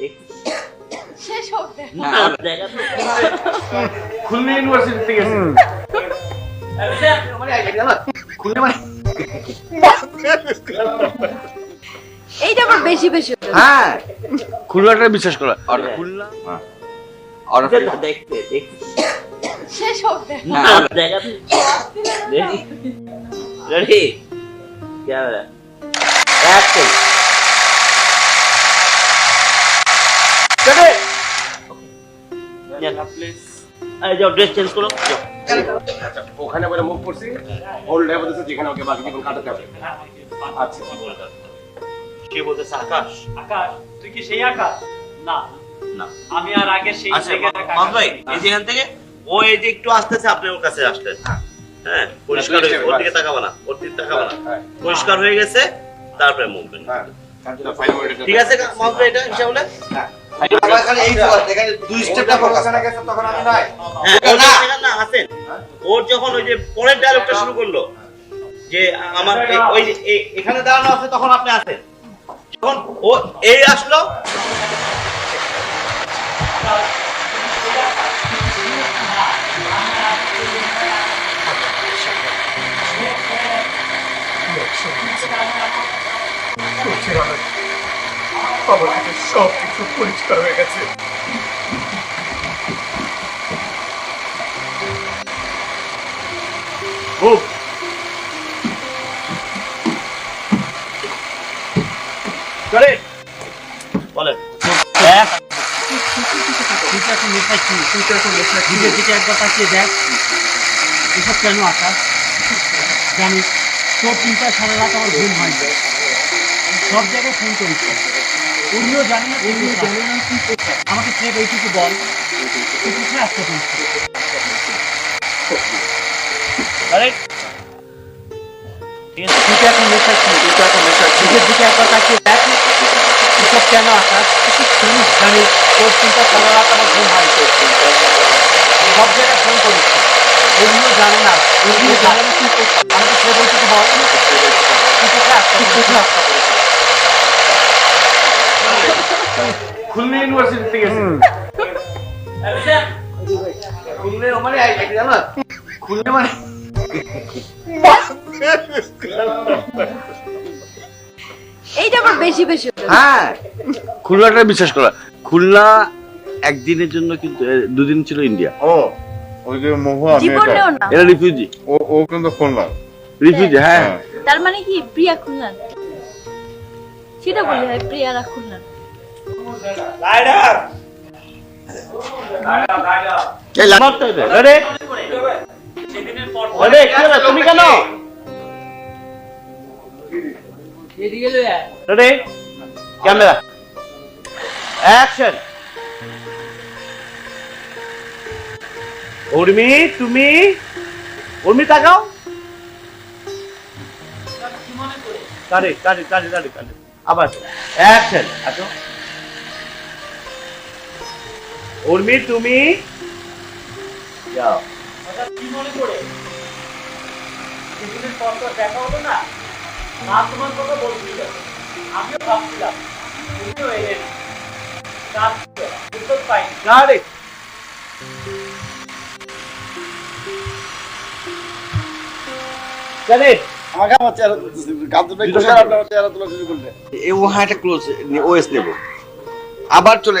দেখছি শেষ হবে। দেখা খুলনা ইউনিভার্সিটি থেকে খুলনা মানে এইটা আবার বেশি বেশি হ্যাঁ। খুলনাটা বিশ্বাস করো আর খুলনা? আর দেখতে দেখতে শেষ হবে। না দেখা রেডি? রেডি ক্যামেরা অ্যাকশন এই যাও ড্রেস চেঞ্জ করো। যাও। আচ্ছা, ওখানে বলে মুভ করছি। হোল্ড হয়ে বলতেছে যেখানে ওকে বাকি জীবন কাটাতে হবে। আচ্ছা। কে বলতেছে? আকাশ। আকাশ তুই কি সেই আকাশ? না। না। আমি আর আগে সেই আচ্ছা ভাই এই যেখান থেকে? ও এই যে একটু আসতেছে আপনি ওর কাছে আসলেন। হ্যাঁ। পরিষ্কার হয়ে ওর দিকে তাকাবে না ওর দিকে তাকাবে না। হ্যাঁ। পরিষ্কার হয়ে গেছে তারপরে মুভমেন্ট হ্যাঁ। ঠিক আছে এটা হিসাব হলে হ্যাঁ। ওর যখন না আসেন ওর যখন ওই যে পরের ডায়লগটা শুরু করল যে আমার ওই এখানে দাঁড়ানো আছে তখন আপনি আসেন যখন ও এই আসলো কাছে সব পরিষ্কার হয়ে গেছে। করে বলেন। এখন এখন নিজের দিকে একবার তাকিয়ে দেখ। এসব কেন আকাশ জানিস তোর চিন্তা সারা রাত আমার ঘুম হয়। সব জায়গায় ফোন করিস। উনিও জানে না উনিও জানে না। তুই কোথায় আমাকে ফের এইটুকু বল। তুই কোথায় আসতে আরে। ঠিক আছে তুই এখন লেখাচ্ছি তুই এখন লেখাচ্ছি নিজের দিকে একবার তাকিয়ে দেখ এসব কেন আকাশ জানিস জানিস তোর চিন্তা সারা রাত আমার ঘুম হয়। সব জায়গায় ফোন করিস উনিও জানে না উনিও জানে না। তুই কোথায় আমাকে ফের এইটুকু বল। তুই কোথায় আসতে খুলনা ইউনিভার্সিটি থেকে খুলনা মানে জানো? খুলনা মানে এইটা আবার বেশি বেশি হ্যাঁ। খুলনাটা বিশ্বাস করা খুলনা একদিনের জন্য কিন্তু দুদিন ছিল ইন্ডিয়া। ও ওই যে মহুয়া এরা রিফিউজি। ও ও কিন্তু খুলনা। রিফিউজি হ্যাঁ। হ্যাঁ। তার মানে কি প্রিয়া খুলনার সেটা বলি হয় প্রিয়ারা খুলনার তুমি কেন রেডি ক্যামেরা অ্যাকশন উর্মি তুমি উর্মি তাকাও কারে কারে কারে কারে কারে আবার অ্যাকশন আসো উর্মি তুমি? যাও। হঠাৎ কি মনে করে? সেদিনের পর তো দেখা হলো না। মা তোমার কথা বলছিল। আমিও ভাবছিলাম তুমিও এলেন কাজ ছিল, উত্তর পাইনি কারে কারে আমাকে আমার চেহারা গামছা দুটো খুলে আপনার চেহারা তোলা শুরু করলে এই ও হাঁটা ক্লোজ ওএস নেব। আবার চলে